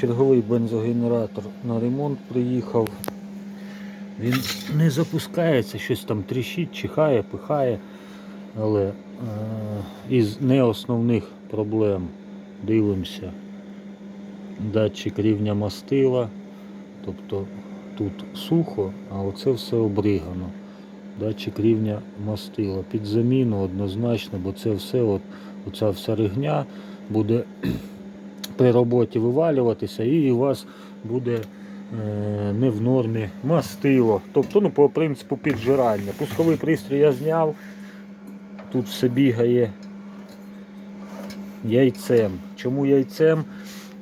черговий бензогенератор на ремонт приїхав. Він не запускається, щось там тріщить, чихає, пихає. Але е, із неосновних проблем дивимося. Датчик рівня мастила. Тобто тут сухо, а оце все обригано. Датчик рівня мастила. Під заміну однозначно, бо це все, от, оця вся ригня буде при роботі вивалюватися і у вас буде е, не в нормі мастило. Тобто, ну, по принципу піджирання. Пусковий пристрій я зняв, тут все бігає яйцем. Чому яйцем?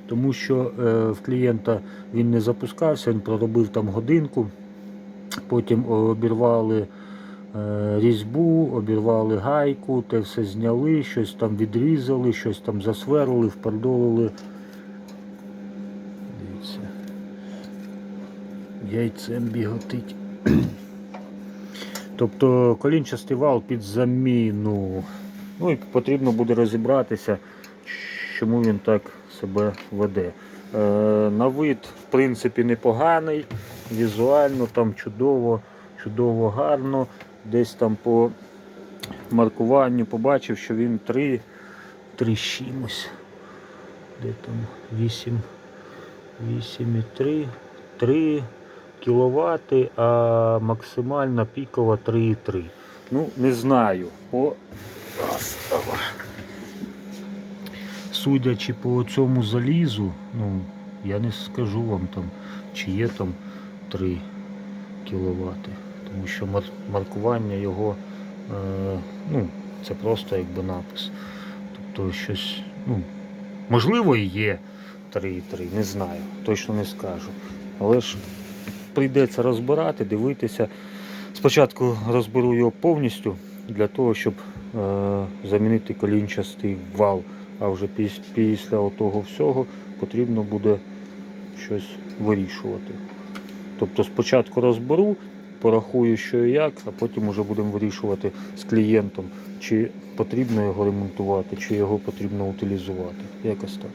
Тому що е, в клієнта він не запускався, він проробив там годинку, потім обірвали різьбу, обірвали гайку, те все зняли, щось там відрізали, щось там засверлили, впердолили. Дивіться. Яйцем біготить. Тобто колінчастий вал під заміну. Ну і потрібно буде розібратися, чому він так себе веде. Е, на вид, в принципі, непоганий, візуально там чудово, чудово гарно. Десь там по маркуванню побачив, що він 3, 3 з чимось. Де там 8, 8,3, 3 кВт, а максимальна пікова 3,3. Ну, не знаю. По... Судячи по цьому залізу, ну, я не скажу вам там, чи є там 3 кВт. Тому що маркування його, е, ну, це просто якби напис. Тобто щось, ну, можливо, і є 3,3, не знаю, точно не скажу. Але ж прийдеться розбирати, дивитися. Спочатку розберу його повністю для того, щоб е, замінити колінчастий вал. А вже піс- після того всього потрібно буде щось вирішувати. Тобто спочатку розберу, порахую, що і як, а потім вже будемо вирішувати з клієнтом, чи потрібно його ремонтувати, чи його потрібно утилізувати. Якось так.